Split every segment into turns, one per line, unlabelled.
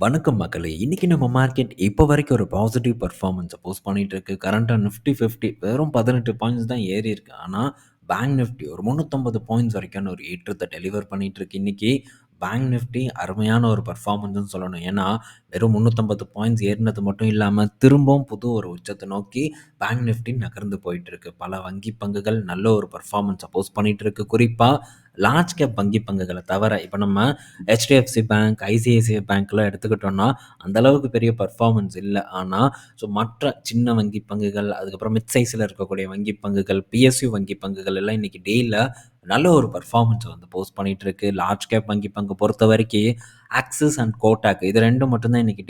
வணக்கம் மக்களே! இன்றைக்கி நம்ம மார்க்கெட் இப்போ வரைக்கும் ஒரு பாசிட்டிவ் பர்ஃபார்மன்ஸை போஸ்ட் பண்ணிகிட்டு இருக்கு. கரண்ட்டாக நிஃப்டி 50 வெறும் 18 பாயிண்ட்ஸ் தான் ஏறியிருக்கு. ஆனால் பேங்க் நிஃப்டி ஒரு 350 பாயிண்ட்ஸ் வரைக்கும் ஒரு ஏற்றத்தை டெலிவர் பண்ணிகிட்டு இருக்கு இன்னைக்கு. பேங்க் நிஃப்டி அருமையான ஒரு பர்ஃபார்மன்ஸ்னு சொல்லணும். ஏன்னா, வெறும் 350 பாயிண்ட்ஸ் ஏறினது மட்டும் இல்லாமல் திரும்பவும் புது ஒரு உச்சத்தை நோக்கி பேங்க் நிஃப்டி நகர்ந்து போயிட்டு இருக்கு. பல வங்கி பங்குகள் நல்ல ஒரு பெர்ஃபார்மன்ஸ போஸ்ட் பண்ணிட்டு இருக்கு. லார்ஜ் கேப் வங்கி பங்குகளை தவிர, இப்போ நம்ம ஹெச்டிஎஃப்சி பேங்க், ஐசிஐசிஐ பேங்க்லாம் எடுத்துக்கிட்டோம்னா, அந்த அளவுக்கு பெரிய பர்ஃபார்மன்ஸ் இல்லை ஆனால் ஸோ மற்ற சின்ன வங்கி பங்குகள், அதுக்கப்புறம் மிட் சைஸில் இருக்கக்கூடிய வங்கி பங்குகள், பிஎஸ்யூ வங்கி பங்குகள் எல்லாம் இன்றைக்கி டேல நல்ல ஒரு பெர்ஃபார்மன்ஸ வந்து போஸ்ட் பண்ணிகிட்டு இருக்கு. லார்ஜ் கேப் வங்கி பங்கு பொறுத்த வரைக்கும் ஆக்சிஸ் அண்ட் கோட்டாக் இது 2 மட்டும் தான் இன்னைக்கு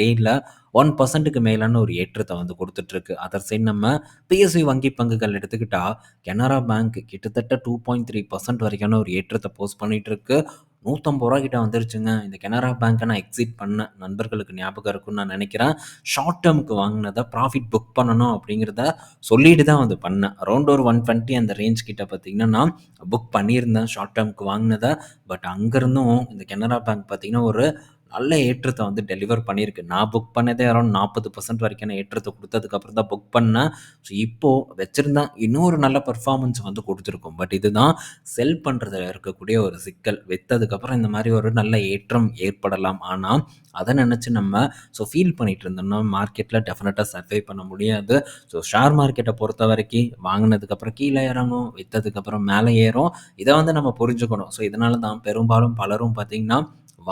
ஒன் பர்சன்ட்டுக்கு மேலான ஒரு ஏற்றத்தை வந்து கொடுத்துட்ருக்கு அதர் சைட் நம்ம பிஎஸ்சி வங்கி பங்குகள் எடுத்துக்கிட்டால் கனரா பேங்க் கிட்டத்தட்ட 2.3% வரைக்கான ஒரு ஏற்றத்தை போஸ்ட் பண்ணிகிட்ருக்கு நூற்றம்பது ரூபா கிட்ட வந்துருச்சுங்க. இந்த கனரா பேங்க்கை நான் எக்ஸிட் பண்ணேன். நண்பர்களுக்கு ஞாபகம் இருக்கும்னு நான் நினைக்கிறேன் ஷார்ட் டேர்முக்கு வாங்கினதை ப்ராஃபிட் புக் பண்ணணும் அப்படிங்கிறத சொல்லிட்டு தான் வந்து பண்ணேன். அரௌண்ட் ஒரு 120 அந்த ரேஞ்ச் கிட்ட பார்த்தீங்கன்னா, நான் புக் பண்ணியிருந்தேன் ஷார்ட் டேர்முக்கு வாங்கினதை பட் அங்கேருந்தும் இந்த கனரா பேங்க் பார்த்தீங்கன்னா, ஒரு நல்ல ஏற்றத்தை வந்து டெலிவர் பண்ணியிருக்கு. நான் புக் பண்ணதே யாராவது நாற்பது பர்சன்ட் வரைக்கும் நான் ஏற்றத்தை கொடுத்ததுக்கப்புறம் தான் புக் பண்ணேன். ஸோ இப்போது வச்சுருந்தா இன்னொரு நல்ல பர்ஃபார்மன்ஸ் வந்து கொடுத்துருக்கோம் பட் இதுதான் செல் பண்ணுறதுல இருக்கக்கூடிய ஒரு சிக்கல். விற்றதுக்கப்புறம் இந்த மாதிரி ஒரு நல்ல ஏற்றம் ஏற்படலாம். ஆனால் அதை நினச்சி நம்ம ஸோ ஃபீல் பண்ணிகிட்டு இருந்தோம்னா, மார்க்கெட்டில் டெஃபினட்டாக சர்வை பண்ண முடியாது. ஸோ ஷேர் மார்க்கெட்டை பொறுத்த வரைக்கும் வாங்கினதுக்கப்புறம் கீழே இறங்கும், விற்றதுக்கப்புறம் மேலே ஏறும். இதை வந்து நம்ம புரிஞ்சுக்கணும். ஸோ இதனால தான் பெரும்பாலும் பலரும் பார்த்தீங்கன்னா,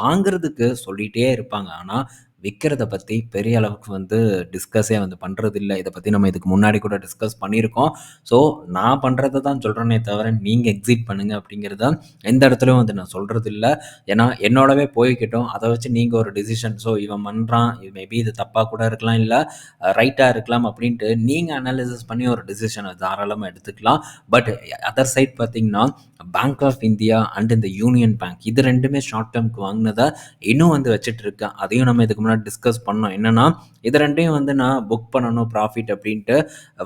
வாங்குறதுக்கு சொல்லிட்டே இருப்பாங்க. ஆனால் விற்கிறத பற்றி பெரிய அளவுக்கு வந்து டிஸ்கஸே வந்து பண்ணுறதில்ல இதை பற்றி நம்ம இதுக்கு முன்னாடி கூட டிஸ்கஸ் பண்ணியிருக்கோம். ஸோ நான் பண்ணுறத தான் சொல்கிறேனே தவிர, நீங்கள் எக்ஸிட் பண்ணுங்கள் அப்படிங்கிறத எந்த இடத்துலையும் வந்து நான் சொல்றதில்ல. ஏன்னா, என்னோடவே போய்கிட்டோம் அதை வச்சு நீங்கள் ஒரு டிசிஷன் ஸோ இவன் பண்ணுறான் மேபி இது தப்பாக கூட இருக்கலாம், இல்லை ரைட்டாக இருக்கலாம் அப்படின்ட்டு நீங்கள் அனாலிசிஸ் பண்ணி ஒரு டிசிஷனை தாராளமாக எடுத்துக்கலாம். பட் அதர் சைட் பார்த்தீங்கன்னா, பேங்க் ஆஃப் இந்தியா அண்ட் இந்த யூனியன் பேங்க் இது ரெண்டுமே ஷார்ட் டெர்ம்க்கு வாங்கினதை இன்னும் வந்து வச்சுட்டு இருக்கேன். அதையும் நம்ம இதுக்கு முன்னாடி டிஸ்கஸ் பண்ணோம். என்னன்னா, இது ரெண்டையும் வந்து நான் புக் பண்ணணும் ப்ராஃபிட் அப்படின்ட்டு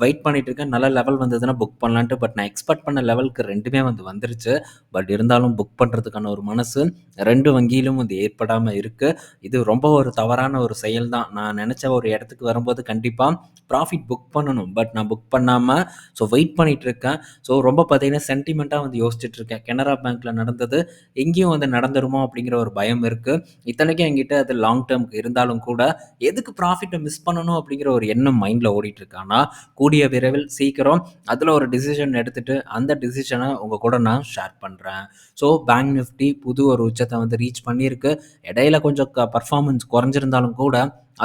வெயிட் பண்ணிட்டு இருக்கேன். நல்ல லெவல் வந்ததுன்னா புக் பண்ணலான்ட்டு. பட் நான் எக்ஸ்பெக்ட் பண்ண லெவலுக்கு ரெண்டுமே வந்து வந்துருச்சு. பட் இருந்தாலும் புக் பண்ணுறதுக்கான ஒரு மனசு ரெண்டு வங்கியிலும் வந்து ஏற்படாமல் இருக்குது இது ரொம்ப ஒரு தவறான ஒரு செயல் தான். நான் நினச்ச ஒரு இடத்துக்கு வரும்போது கண்டிப்பாக ப்ராஃபிட் புக் பண்ணணும். பட் நான் புக் பண்ணாமல் ஸோ வெயிட் பண்ணிகிட்டு இருக்கேன். ஸோ ரொம்ப பார்த்தீங்கன்னா, சென்டிமெண்ட்டாக வந்து யோசிச்சுட்டு இருக்கேன். கனரா பேங்க்கில் நடந்தது எங்கேயும் வந்து நடந்துருமோ அப்படிங்கிற ஒரு பயம் இருக்குது இத்தனைக்கும் என்கிட்ட அது லாங் டெர்ம்க்கு இருந்தாலும் கூட, எதுக்கு ப்ராஃபிட்டை மிஸ் பண்ணணும் அப்படிங்கிற ஒரு எண்ணம் மைண்டில் ஓடிட்டு இருக்கான்னா கூடிய விரைவில் சீக்கிரம் அதில் ஒரு டிசிஷன் எடுத்துட்டு, அந்த டிசிஷனை உங்கள் கூட நான் ஷேர் பண்ணுறேன் ஸோ பேங்க் நிஃப்டி புது ஒரு உச்சத்தை வந்து ரீச் பண்ணியிருக்கு. இடையில கொஞ்சம் க குறைஞ்சிருந்தாலும் கூட,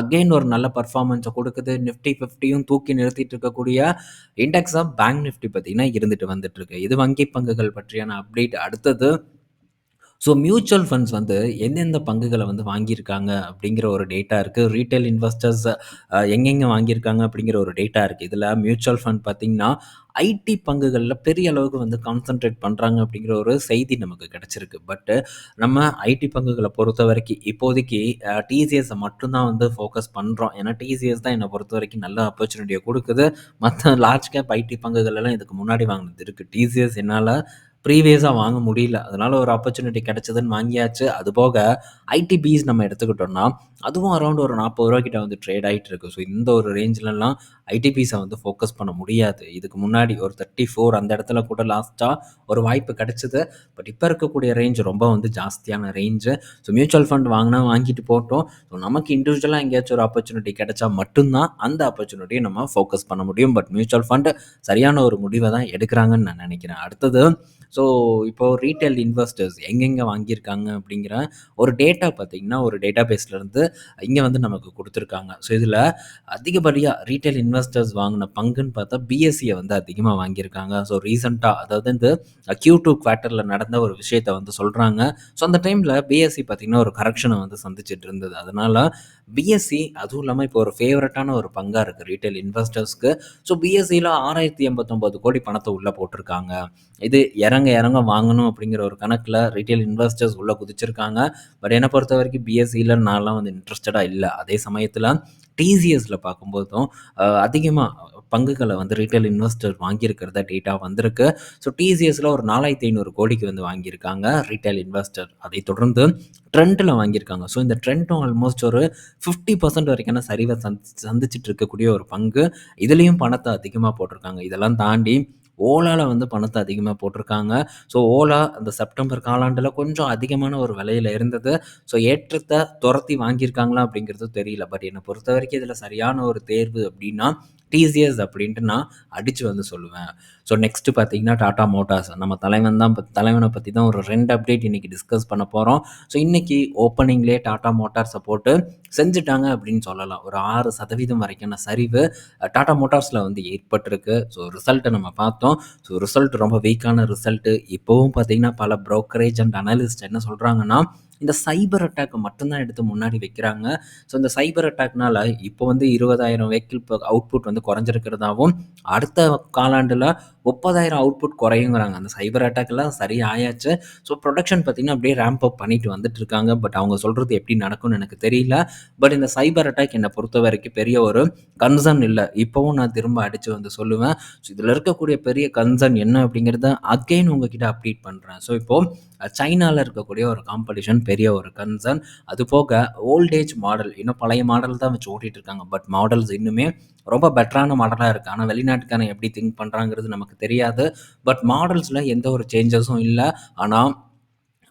அகைன் ஒரு நல்ல பர்ஃபார்மன்ஸை கொடுக்குது நிஃப்டி 50யும் தூக்கி நிறுத்திட்டு இருக்கக்கூடிய இண்டெக்ஸாக பேங்க் நிஃப்டி பார்த்தீங்கன்னா, இருந்துட்டு வந்துட்டு இருக்கு. இது வங்கி பங்குகள் பற்றியான அப்டேட். அடுத்தது ஸோ மியூச்சுவல் ஃபண்ட்ஸ் வந்து எந்தெந்த பங்குகளை வந்து வாங்கியிருக்காங்க அப்படிங்கிற ஒரு டேட்டா இருக்குது ரீட்டைல் இன்வெஸ்டர்ஸ் எங்கெங்கே வாங்கியிருக்காங்க அப்படிங்கிற ஒரு டேட்டா இருக்குது இதில் மியூச்சுவல் ஃபண்ட் பார்த்திங்கன்னா ஐடி பங்குகளில் பெரிய அளவுக்கு வந்து கான்சன்ட்ரேட் பண்ணுறாங்க அப்படிங்கிற ஒரு செய்தி நமக்கு கிடச்சிருக்கு. பட்டு நம்ம ஐடி பங்குகளை பொறுத்த வரைக்கும் இப்போதைக்கு டிசிஎஸை மட்டும்தான் வந்து ஃபோக்கஸ் பண்ணுறோம் ஏன்னா, டிசிஎஸ் தான் என்னை பொறுத்த வரைக்கும் நல்ல ஆப்பர்ச்சுனிட்டியை கொடுக்குது. மற்ற லார்ஜ் கேப் ஐடி பங்குகளெல்லாம் இதுக்கு முன்னாடி வாங்கினது இருக்குது டிசிஎஸ் என்னால் ப்ரீவியஸாக வாங்க முடியல. அதனால் ஒரு ஆப்பர்ச்சுனிட்டி கிடச்சதுன்னு வாங்கியாச்சு. அது போக ஐடி ஐடிபிஸ் நம்ம எடுத்துக்கிட்டோம்னா, அதுவும் அரௌண்ட் ஒரு நாற்பது ரூபா கிட்ட வந்து ட்ரேட் ஆகிட்டு இருக்கு. ஸோ இந்த ஒரு ரேஞ்சிலலாம் ஐடிபிஸை வந்து ஃபோக்கஸ் பண்ண முடியாது. இதுக்கு முன்னாடி ஒரு 34 அந்த இடத்துல கூட லாஸ்ட்டாக ஒரு வாய்ப்பு கிடைச்சது. பட் இப்போ இருக்கக்கூடிய ரேஞ்ச் ரொம்ப வந்து ஜாஸ்தியான ரேஞ்சு. ஸோ மியூச்சுவல் ஃபண்ட் வாங்கினா வாங்கிட்டு போட்டோம் ஸோ நமக்கு இண்டிவிஜுவலாக எங்கேயாச்சும் ஒரு ஆப்பர்ச்சுனிட்டி கிடைச்சா மட்டும் தான் அந்த ஆப்பர்ச்சுனிட்டியை நம்ம ஃபோக்கஸ் பண்ண முடியும். பட் மியூச்சுவல் ஃபண்ட் சரியான ஒரு முடிவை தான் எடுக்கிறாங்கன்னு நான் நினைக்கிறேன் அடுத்தது ஸோ இப்போ ரீட்டைல் இன்வெஸ்டர்ஸ் எங்கெங்கே வாங்கியிருக்காங்க அப்படிங்கிற ஒரு டேட்டா பார்த்தீங்கன்னா, ஒரு டேட்டா பேஸ்லேருந்து இங்கே வந்து நமக்கு கொடுத்துருக்காங்க ஸோ இதில் அதிகப்படியாக ரீட்டைல் ரீட்டெயில் இன்வெஸ்டர்ஸ் வாங்கின பங்குன்னு பார்த்தா, பிஎஸ்சியை வந்து அதிகமாக வாங்கியிருக்காங்க. ஸோ ரீசெண்டாக அதாவது இந்த Q2 குவார்ட்டர்ல நடந்த ஒரு விஷயத்த வந்து சொல்கிறாங்க ஸோ அந்த டைமில் பிஎஸ்சி பார்த்தீங்கன்னா, ஒரு கரெக்ஷனை வந்து சந்திச்சுட்டு இருந்தது. அதனால் பிஎஸ்சி அதுவும் இல்லாமல் இப்போ ஒரு ஃபேவரட்டான ஒரு பங்காக இருக்குது ரீட்டைல் இன்வெஸ்டர்ஸ்க்கு. ஸோ பிஎஸ்சியில் ஆறாயிரத்தி எண்பத்தொம்போது கோடி பணத்தை உள்ளே போட்டிருக்காங்க. இது இறங்க இறங்க வாங்கணும் அப்படிங்கிற ஒரு கணக்கில் ரீட்டைல் இன்வெஸ்டர்ஸ் உள்ளே குதிச்சிருக்காங்க. பட் என்னை பொறுத்த வரைக்கும் பிஎஸ்சியில் நான்லாம் வந்து இன்ட்ரெஸ்டடாக இல்லை அதே சமயத்தில் டிசிஎஸ்ல பார்க்கும்போதும் அதிகமாக பங்குகளை வந்து ரீட்டைல் இன்வெஸ்டர் வாங்கியிருக்கிறதா டேட்டா வந்திருக்கு. ஸோ டிசிஎஸ்ல ஒரு நாலாயிரத்தி ஐநூறு கோடிக்கு வந்து வாங்கியிருக்காங்க ரீட்டைல் இன்வெஸ்டர் அதை தொடர்ந்து ட்ரெண்டில் வாங்கியிருக்காங்க. ஸோ இந்த ட்ரெண்டும் ஆல்மோஸ்ட் ஒரு ஃபிஃப்டி பர்சன்ட் வரைக்கான சரிவை சந்தி சந்திச்சிட்டு இருக்கக்கூடிய ஒரு பங்கு. இதுலேயும் பணத்தை அதிகமாக போட்டிருக்காங்க. இதெல்லாம் தாண்டி ஓலாவில் வந்து பணத்தை அதிகமாக போட்டிருக்காங்க. ஸோ ஓலா அந்த செப்டம்பர் காலாண்டில் கொஞ்சம் அதிகமான ஒரு விலையில் இருந்தது. ஸோ ஏற்றத்தை துரத்தி வாங்கியிருக்காங்களா அப்படிங்கிறது தெரியல. பட் என்னை பொறுத்த வரைக்கும் இதில் சரியான ஒரு தேர்வு அப்படின்னா டிசிஎஸ் அப்படின்ட்டு நான் அடித்து வந்து சொல்லுவேன். ஸோ நெக்ஸ்ட்டு பார்த்தீங்கன்னா டாடா மோட்டார்ஸ் நம்ம தலைவன் தான் பத்- தலைவனை பற்றி தான் ஒரு ரெண்டு அப்டேட் இன்றைக்கி டிஸ்கஸ் பண்ண போகிறோம் ஸோ இன்றைக்கி ஓப்பனிங்லேயே டாடா மோட்டார்ஸை போட்டு செஞ்சுட்டாங்க அப்படின்னு சொல்லலாம். ஒரு ஆறு சதவீதம் வரைக்கான சரிவு டாடா மோட்டார்ஸில் வந்து ஏற்பட்டிருக்கு. ஸோ ரிசல்ட்டை நம்ம பார்த்தோம். ஸோ ரிசல்ட் ரொம்ப வீக்கான ரிசல்ட்டு இப்போவும் பார்த்தீங்கன்னா பல ப்ரோக்கரேஜ் அண்ட் அனலிஸ்ட் என்ன சொல்கிறாங்கன்னா இந்த சைபர் அட்டாக்கை மட்டும்தான் எடுத்து முன்னாடி வைக்கிறாங்க. ஸோ இந்த சைபர் அட்டாக்னால இப்போ வந்து இருபதாயிரம் வெஹிக்கிள் அவுட்புட் வந்து குறைஞ்சிருக்கிறதாவும் அடுத்த காலாண்டில் முப்பதாயிரம் அவுட்புட் குறையுங்கிறாங்க. அந்த சைபர் அட்டாக்லாம் சரி ஆயாச்சு ஸோ ப்ரொடக்ஷன் பார்த்திங்கன்னா அப்படியே ரேம்ப் அப் பண்ணிட்டு வந்துட்டு இருக்காங்க பட் அவங்க சொல்கிறது எப்படி நடக்கும்னு எனக்கு தெரியல. பட் இந்த சைபர் அட்டாக் என்னை பொறுத்த வரைக்கும் பெரிய ஒரு கன்சர்ன் இல்லை. இப்போவும் நான் திரும்ப அடித்து வந்து சொல்லுவேன். ஸோ இதில் இருக்கக்கூடிய பெரிய கன்சர்ன் என்ன அப்படிங்கிறத அகெயின் உங்ககிட்ட அப்டேட் பண்ணுறேன் ஸோ இப்போது சைனாவில் இருக்கக்கூடிய ஒரு காம்படிஷன் பெரிய ஒரு கன்சர்ன் அது போக ஓல்டேஜ் மாடல் இன்னும் பழைய மாடல் தான் வச்சு ஓட்டிகிட்டு இருக்காங்க. பட் மாடல்ஸ் இன்னுமே ரொம்ப பெட்டரான மாடலாக இருக்குது ஆனால் வெளிநாட்டுக்காரன் எப்படி திங்க் பண்ணுறாங்கிறது நமக்கு தெரியாது. பட் மாடல்ஸில் எந்த ஒரு சேஞ்சஸும் இல்லை. ஆனால்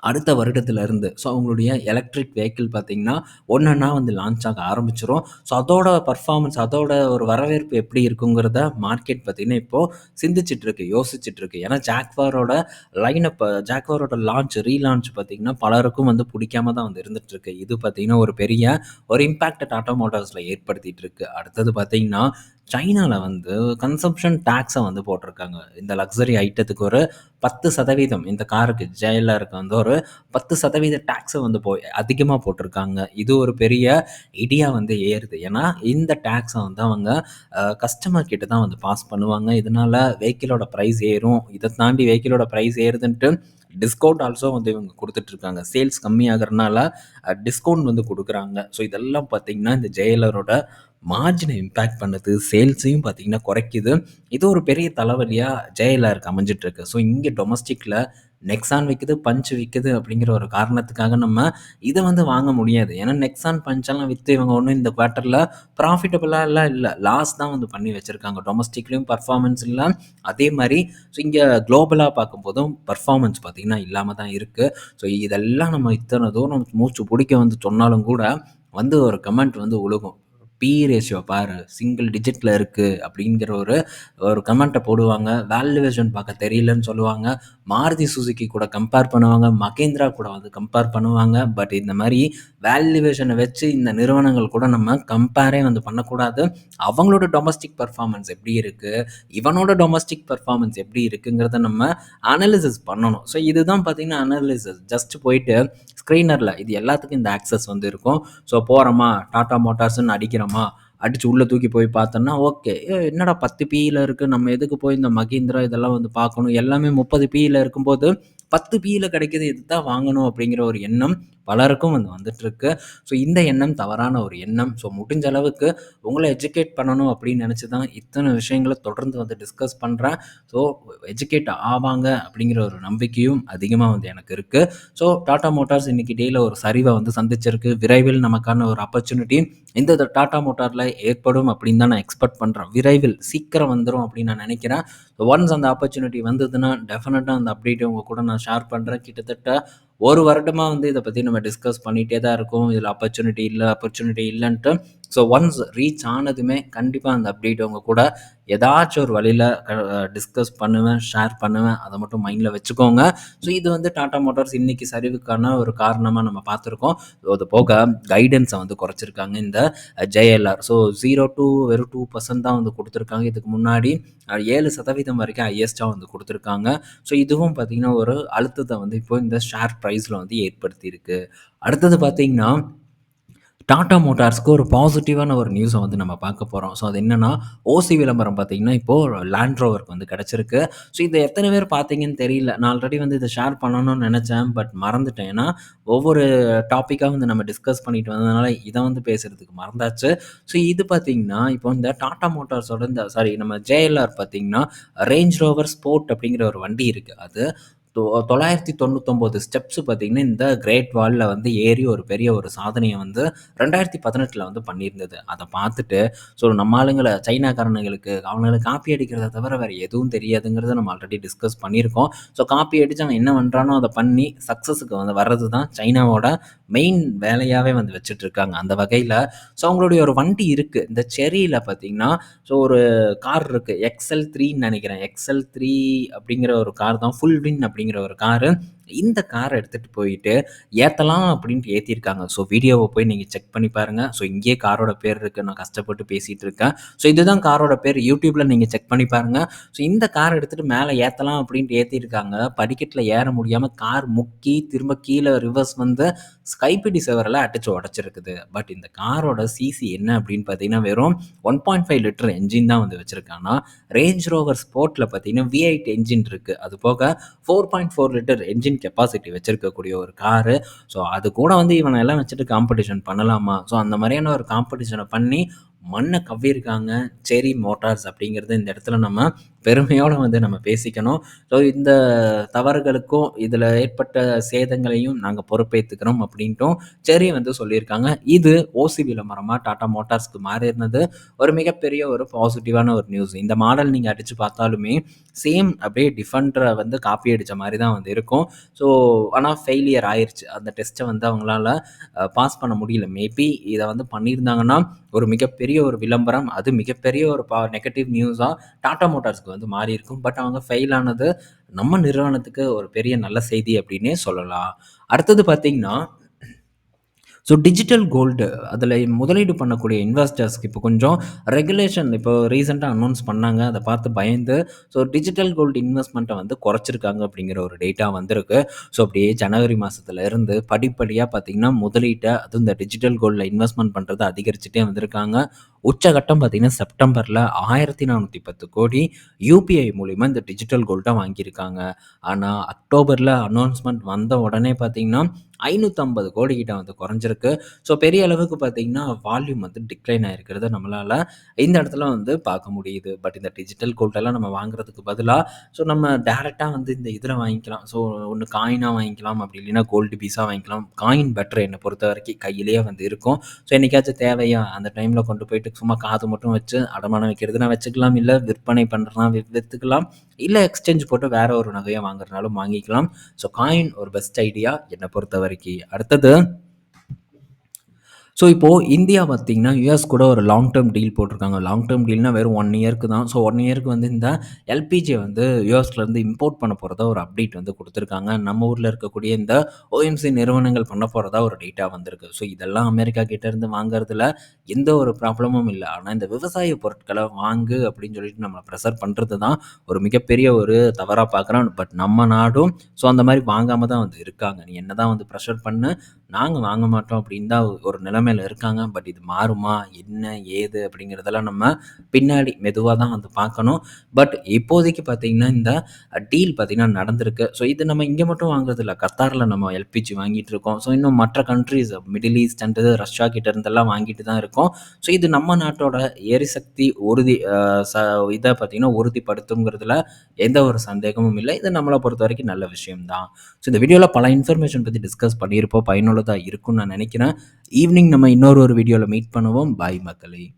அடுத்த வருடத்துலேருந்து. ஸோ அவங்களுடைய எலக்ட்ரிக் வெஹிக்கிள் பார்த்தீங்கன்னா ஒன்றா வந்து லான்ச் ஆக ஆரம்பிச்சிடும் ஸோ அதோட பர்ஃபார்மன்ஸ் அதோட ஒரு வரவேற்பு எப்படி இருக்குங்கிறத மார்க்கெட் பார்த்தீங்கன்னா இப்போது சிந்திச்சிட்ருக்கு யோசிச்சுட்ருக்கு ஏன்னா ஜாக்வாரோட லைனப் ஜாக்வாரோட லான்ச் ரீலான்ச் பார்த்தீங்கன்னா பலருக்கும் வந்து பிடிக்காம தான் வந்து இருந்துகிட்ருக்கு இது பார்த்திங்கன்னா ஒரு பெரிய ஒரு இம்பேக்டட் ஆட்டோ மோட்டார்ஸில் ஏற்படுத்திகிட்டு இருக்குது அடுத்தது பார்த்தீங்கன்னா சைனாவில் வந்து கன்சப்ஷன் டேக்ஸை வந்து போட்டிருக்காங்க. இந்த லக்ஸரி ஐட்டத்துக்கு ஒரு பத்து சதவீதம் இந்த காருக்கு ஜெயலருக்கு வந்து ஒரு பத்து சதவீத டேக்ஸை வந்து போய் அதிகமாக போட்டிருக்காங்க. இது ஒரு பெரிய இடியா வந்து ஏறுது. ஏன்னா இந்த டேக்ஸை வந்து அவங்க கஸ்டமர் கிட்ட தான் வந்து பாஸ் பண்ணுவாங்க. இதனால் வெஹிக்கிளோட ப்ரைஸ் ஏறும். இதை தாண்டி வெஹிக்கிளோட ப்ரைஸ் ஏறுதுன்ட்டு டிஸ்கவுண்ட் ஆல்சோ வந்து இவங்க கொடுத்துட்ருக்காங்க. சேல்ஸ் கம்மியாகிறதுனால டிஸ்கவுண்ட் வந்து கொடுக்குறாங்க. ஸோ இதெல்லாம் பார்த்தீங்கன்னா இந்த ஜெயலரோட மார்ஜினை இம்பேக்ட் பண்ணுது சேல்ஸையும் பார்த்தீங்கன்னா குறைக்குது. இது ஒரு பெரிய தலைவலியாக ஜெயலருக்கு அமைஞ்சிட்டு இருக்கு ஸோ இங்கே டொமஸ்டிக்கில் நெக்ஸான் விற்குது பஞ்ச் விற்குது அப்படிங்கிற ஒரு காரணத்துக்காக நம்ம இதை வந்து வாங்க முடியாது. ஏன்னா நெக்ஸான் பஞ்செல்லாம் விற்று இவங்க ஒன்றும் இந்த குவார்ட்டரில் ப்ராஃபிட்டபுளாக எல்லாம் இல்லை லாஸ் தான் வந்து பண்ணி வச்சுருக்காங்க. டொமஸ்டிக்லேயும் பர்ஃபார்மன்ஸ் இல்லை. அதே மாதிரி ஸோ இங்கே குளோபலாக பார்க்கும்போதும் பர்ஃபார்மன்ஸ் பார்த்திங்கன்னா இல்லாமல் தான் இருக்குது ஸோ இதெல்லாம் நம்ம இத்தனை தூரம் மூச்சு பிடிக்க வந்து சொன்னாலும் கூட வந்து ஒரு கமெண்ட் வந்து உழுகும். பி ரேஷியோ பாரு சிங்கிள் டிஜிட்டில் இருக்குது அப்படிங்கிற ஒரு ஒரு கமெண்ட்டை போடுவாங்க. வேல்யூவேஷன் பார்க்க தெரியலன்னு சொல்லுவாங்க. மாருதி சுசுக்கி கூட கம்பேர் பண்ணுவாங்க. மகேந்திரா கூட வந்து கம்பேர் பண்ணுவாங்க. பட் இந்த மாதிரி வேல்யூவேஷனை வச்சு இந்த நிறுவனங்கள் கூட நம்ம கம்பேரே வந்து பண்ணக்கூடாது. அவங்களோட டொமஸ்டிக் பர்ஃபார்மன்ஸ் எப்படி இருக்குது இவனோட டொமஸ்டிக் பர்ஃபார்மன்ஸ் எப்படி இருக்குங்கிறத நம்ம அனாலிசிஸ் பண்ணணும். ஸோ இதுதான் பார்த்திங்கன்னா அனாலிசிஸ் ஜஸ்ட் போயிட்டு ஸ்க்ரீனரில் இது எல்லாத்துக்கும் இந்த ஆக்சஸ் வந்து இருக்கும். ஸோ போகிறோமா டாட்டா மோட்டார்ஸ்னு அடிக்கிறோமா? அடித்து உள்ளே தூக்கி போய் பார்த்தோன்னா ஓகே. என்னடா பத்து பியில் இருக்குது நம்ம எதுக்கு போய் இந்த மகேந்திரா இதெல்லாம் வந்து பார்க்கணும்? எல்லாமே முப்பது பியில் இருக்கும்போது பத்து பியில் கிடைக்கிது இது தான் வாங்கணும் அப்படிங்கிற ஒரு எண்ணம் பலருக்கும் வந்து வந்துட்டுருக்கு. ஸோ இந்த எண்ணம் தவறான ஒரு எண்ணம். ஸோ முடிஞ்ச அளவுக்கு உங்களை எஜுகேட் பண்ணணும் அப்படின்னு நினச்சி தான் இத்தனை விஷயங்களை தொடர்ந்து வந்து டிஸ்கஸ் பண்ணுறேன் ஸோ எஜுகேட் ஆவாங்க அப்படிங்கிற ஒரு நம்பிக்கையும் அதிகமாக வந்து எனக்கு இருக்குது ஸோ டாடா மோட்டார்ஸ் இன்றைக்கி டேயில் ஒரு சரிவை வந்து சந்திச்சிருக்கு. விரைவில் நமக்கான ஒரு ஆப்பர்ச்சுனிட்டி இந்த டாடா மோட்டாரில் ஏற்படும் அப்படின்னு தான் நான் எக்ஸ்பெக்ட் பண்ணுறேன் விரைவில் சீக்கிரம் வந்துடும் அப்படின்னு நான் நினைக்கிறேன். ஒன்ஸ் அந்த ஆப்பர்ச்சுனிட்டி வந்ததுன்னா டெஃபினட்டாக அந்த அப்டேட்டை உங்கள் கூட நான் ஷேர் பண்ணுறேன் கிட்டத்தட்ட ஒரு வருடமாக வந்து இதை பற்றி நம்ம டிஸ்கஸ் பண்ணிகிட்டே தான் இருக்கோம். இதில் ஆப்பர்ச்சுனிட்டி இல்லை ஆப்பர்ச்சுனிட்டி இல்லைன்ட்டு ஸோ ஒன்ஸ் ரீச் ஆனதுமே கண்டிப்பாக அந்த அப்டேட் உங்கள் கூட ஏதாச்சும் ஒரு வழியில் டிஸ்கஸ் பண்ணுவேன் ஷேர் பண்ணுவேன். அதை மட்டும் மைண்டில் வச்சுக்கோங்க. ஸோ இது வந்து டாடா மோட்டார்ஸ் இன்றைக்கி சரிவுக்கான ஒரு காரணமாக நம்ம பார்த்துருக்கோம். ஸோ அது போக கைடன்ஸை வந்து குறைச்சிருக்காங்க இந்த ஜேஎல்ஆர் ஸோ ஜீரோ டூ வெறும் டூ பர்சன்ட் தான் வந்து கொடுத்துருக்காங்க. இதுக்கு முன்னாடி ஏழு சதவீதம் வரைக்கும் ஹையஸ்ட்டாக வந்து கொடுத்துருக்காங்க. ஸோ இதுவும் பார்த்திங்கன்னா ஒரு அழுத்தத்தை வந்து இப்போ இந்த ஷேர் ப்ரைஸில் வந்து ஏற்படுத்தியிருக்கு. அடுத்தது பார்த்திங்கன்னா டாடா மோட்டார்ஸ்க்கு ஒரு பாசிட்டிவான ஒரு நியூஸை வந்து நம்ம பார்க்க போகிறோம் ஸோ அது என்னென்னா ஓசி விளம்பரம் பார்த்தீங்கன்னா இப்போது லேண்ட் ரோவருக்கு வந்து கிடச்சிருக்கு. ஸோ இதை எத்தனை பேர் பார்த்தீங்கன்னு தெரியல. நான் ஆல்ரெடி வந்து இதை ஷேர் பண்ணணும்னு நினச்சேன். பட் மறந்துட்டேன். ஏன்னா ஒவ்வொரு டாப்பிக்காக வந்து நம்ம டிஸ்கஸ் பண்ணிட்டு வந்ததுனால இதை வந்து பேசுகிறதுக்கு மறந்தாச்சு. ஸோ இது பார்த்தீங்கன்னா இப்போ இந்த டாடா மோட்டார்ஸோட இந்த சாரி நம்ம ஜேஎல்ஆர் பார்த்தீங்கன்னா ரேஞ்ச் ரோவர் ஸ்போர்ட் அப்படிங்கிற ஒரு வண்டி இருக்குது அது தொள்ளாயிரத்தி தொண்ணூத்தொம்போது ஸ்டெப்ஸ் பார்த்திங்கன்னா இந்த கிரேட் வாலில் வந்து ஏறி ஒரு பெரிய ஒரு சாதனையை வந்து ரெண்டாயிரத்தி பதினெட்டில் வந்து பண்ணியிருந்தது. அதை பார்த்துட்டு ஸோ நம்ம ஆளுங்களை சைனாக்காரனுங்களுக்கு அவங்களை காப்பி அடிக்கிறத தவிர வேறு எதுவும் தெரியாதுங்கிறத நம்ம ஆல்ரெடி டிஸ்கஸ் பண்ணியிருக்கோம். ஸோ காப்பி அடித்து அவன் என்ன பண்ணுறானோ அதை பண்ணி சக்ஸஸுக்கு வந்து வர்றது தான் சைனாவோட மெயின் வேலையாகவே வந்து வச்சுட்ருக்காங்க அந்த வகையில் ஸோ அவங்களுடைய ஒரு வண்டி இருக்குது இந்த செரியில் பார்த்திங்கன்னா ஸோ ஒரு கார் இருக்குது எக்ஸ்எல் த்ரீன்னு நினைக்கிறேன். எக்ஸ்எல் த்ரீ அப்படிங்கிற ஒரு கார் தான். ஃபுல் வின் அப்படிங்கிற ஒரு காரு. இந்த காரை எடுத்துகிட்டு போயிட்டு ஏற்றலாம் அப்படின்ட்டு ஏற்றிருக்காங்க ஸோ வீடியோவை போய் நீங்கள் செக் பண்ணி பாருங்கள் ஸோ இங்கேயே காரோட பேர் இருக்குது நான் கஷ்டப்பட்டு பேசிகிட்டு இருக்கேன். ஸோ இதுதான் காரோட பேர். யூடியூப்பில் நீங்கள் செக் பண்ணி பாருங்கள் ஸோ இந்த கார் எடுத்துகிட்டு மேலே ஏற்றலாம் அப்படின்ட்டு ஏற்றிருக்காங்க படிக்கட்டில் ஏற முடியாமல் கார் முக்கி திரும்ப கீழே ரிவர்ஸ் வந்து ஸ்கைபிடி செவரில் அடிச்சு உடச்சிருக்குது. பட் இந்த காரோட சிசி என்ன அப்படின்னு பார்த்தீங்கன்னா வெறும் one point five litre engine தான் வந்து வச்சுருக்காங்கன்னா ரேஞ்ச் ரோவர் ஸ்போர்ட்டில் பார்த்தீங்கன்னா விஐட் என்ஜின் இருக்குது அது போக four point four litre engine capacity வச்சுருக்கக்கூடிய ஒரு காரு ஸோ அது கூட வந்து இவனை எல்லாம் வச்சுட்டு காம்படிஷன் பண்ணலாமா? ஸோ அந்த மாதிரியான ஒரு காம்படிஷனை பண்ணி மண்ணை கவ்வியிருக்காங்க செரி மோட்டார்ஸ் அப்படிங்கிறது இந்த இடத்துல நம்ம பெருமையோடு வந்து நம்ம பேசிக்கணும். ஸோ இந்த தவறுகளுக்கும் இதில் ஏற்பட்ட சேதங்களையும் நாங்கள் பொறுப்பேற்றுக்கிறோம் அப்படின்ட்டும் செரி வந்து சொல்லியிருக்காங்க. இது ஓசி விளம்பரமாக டாட்டா மோட்டார்ஸ்க்கு மாறி இருந்தது ஒரு மிகப்பெரிய ஒரு பாசிட்டிவான ஒரு நியூஸ் இந்த மாடல் நீங்கள் அடித்து பார்த்தாலுமே சேம் அப்படியே டிஃபண்டரை வந்து காப்பி அடித்த மாதிரி தான் வந்து இருக்கும். ஸோ ஆனால் ஃபெயிலியர் ஆயிடுச்சு அந்த டெஸ்ட்டை வந்து அவங்களால பாஸ் பண்ண முடியல. மேபி இதை வந்து பண்ணியிருந்தாங்கன்னா ஒரு மிகப்பெரிய ஒரு விளம்பரம் அது மிகப்பெரிய ஒரு பா நெகட்டிவ் நியூஸாக டாட்டா மோட்டார்ஸ்க்கு வந்து மாறி இருக்கும் பட் அவங்க ஃபெயில் ஆனது நம்ம நிறுவனத்துக்கு ஒரு பெரிய நல்ல செய்தி அப்படின்னே சொல்லலாம். அடுத்தது பார்த்திங்கன்னா ஸோ டிஜிட்டல் கோல்டு அதில் முதலீடு பண்ணக்கூடிய இன்வெஸ்டர்ஸ்க்கு இப்போ கொஞ்சம் ரெகுலேஷன் இப்போ ரீசெண்டாக அனௌன்ஸ் பண்ணாங்க. அதை பார்த்து பயந்து ஸோ டிஜிட்டல் கோல்டு இன்வெஸ்ட்மெண்ட்டை வந்து குறைச்சிருக்காங்க அப்படிங்கிற ஒரு டேட்டா வந்திருக்கு. ஸோ அப்படியே ஜனவரி மாதத்துல இருந்து படிப்படியாக பார்த்திங்கன்னா முதலீட்டை அதுவும் இந்த டிஜிட்டல் கோல்டில் இன்வெஸ்ட்மெண்ட் பண்ணுறதை அதிகரிச்சுட்டே வந்திருக்காங்க. உச்சகட்டம் பார்த்திங்கன்னா செப்டம்பரில் ஆயிரத்தி நானூற்றி பத்து கோடி யூபிஐ மூலிமா இந்த டிஜிட்டல் கோல்டை வாங்கியிருக்காங்க. ஆனால் அக்டோபரில் அனௌன்ஸ்மெண்ட் வந்த உடனே பார்த்திங்கன்னா ஐநூற்றம்பது கோடி கிட்ட வந்து குறைஞ்சிருக்கு. ஸோ பெரிய அளவுக்கு பார்த்திங்கன்னா வால்யூம் வந்து டிக்ளைன் ஆகிருக்கிறத நம்மளால் இந்த இடத்துல வந்து பார்க்க முடியுது. பட் இந்த டிஜிட்டல் கோல்டெல்லாம் நம்ம வாங்குறதுக்கு பதிலாக ஸோ நம்ம டேரெக்டாக வந்து இந்த இதில் வாங்கிக்கலாம். ஸோ ஒன்று காயினாக வாங்கிக்கலாம். அப்படி இல்லைன்னா கோல்டு பீஸாக வாங்கிக்கலாம். காயின் பெட்டர் என்னை பொறுத்த வரைக்கும் கையிலேயே வந்து இருக்கும். ஸோ என்றைக்காச்சும் தேவையா அந்த டைமில் கொண்டு போயிட்டு சும்மா காது மட்டும் வச்சு அடமானம் வைக்கிறதுனா வச்சுக்கலாம். இல்லை விற்பனை பண்ணுறதுனா விற்றுக்கலாம் இல்லை எக்ஸ்சேஞ்ச் போட்டு வேறு ஒரு நகையை வாங்குறதுனாலும் வாங்கிக்கலாம். ஸோ காயின் ஒரு பெஸ்ட் ஐடியா என்னை பொறுத்த வரைக்கும். அடுத்தது ஸோ இப்போது இந்தியா பார்த்திங்கன்னா யூஎஸ் கூட ஒரு லாங் டேர்ம் டீல் போட்டிருக்காங்க. லாங் டேர்ம் டீல்னால் வெறும் ஒன் இயர்க்கு தான். ஸோ ஒன் இயருக்கு வந்து இந்த எல்பிஜியை வந்து யூஎஸ்லேருந்து இம்போர்ட் பண்ண போகிறதா ஒரு அப்டேட் வந்து கொடுத்துருக்காங்க. நம்ம ஊரில் இருக்கக்கூடிய இந்த ஓஎம்சி நிறுவனங்கள் பண்ண போகிறதா ஒரு டேட்டா வந்திருக்கு. ஸோ இதெல்லாம் அமெரிக்கா கிட்டேருந்து வாங்குறதுல எந்த ஒரு ப்ராப்ளமும் இல்லை. ஆனால் இந்த விவசாய பொருட்களை வாங்கு அப்படின்னு சொல்லிட்டு நம்மளை ப்ரெஷர் பண்ணுறது தான் ஒரு மிகப்பெரிய ஒரு தவறாக பார்க்குறோம் பட் நம்ம நாடும் ஸோ அந்த மாதிரி வாங்காமல் தான் வந்து இருக்காங்க. நீ என்ன தான் வந்து ப்ரெஷர் பண்ணு நாங்கள் வாங்க மாட்டோம் அப்படின்னு தான் ஒரு நிலைமையில் இருக்காங்க. பட் இது மாறுமா? என்ன? ஏது? அப்படிங்கிறதெல்லாம் நம்ம பின்னாடி மெதுவாக தான் வந்து பார்க்கணும். பட் இப்போதைக்கு பார்த்திங்கன்னா இந்த டீல் பார்த்திங்கன்னா நடந்திருக்கு. ஸோ இது நம்ம இங்கே மட்டும் வாங்குறது இல்லை கத்தாரில் நம்ம எல்பிஜி வாங்கிட்டு இருக்கோம். ஸோ இன்னும் மற்ற countries Middle East and Russia கிட்ட இருந்தெல்லாம் வாங்கிட்டு தான் இருக்கோம். ஸோ இது நம்ம நாட்டோட எரிசக்தி உறுதி ச இதை பார்த்திங்கன்னா உறுதிப்படுத்துங்கிறதுல எந்த ஒரு சந்தேகமும் இல்லை. இது நம்மளை பொறுத்த வரைக்கும் நல்ல விஷயம் தான் ஸோ இந்த வீடியோவில் பல இன்ஃபர்மேஷன் பற்றி டிஸ்கஸ் பண்ணியிருப்போம். பயனுள்ள பயனுள்ளதாக இருக்கும்னு நான் நினைக்கிறேன். ஈவினிங் நம்ம இன்னொரு ஒரு வீடியோவில் மீட் பண்ணுவோம். பாய் மக்களே.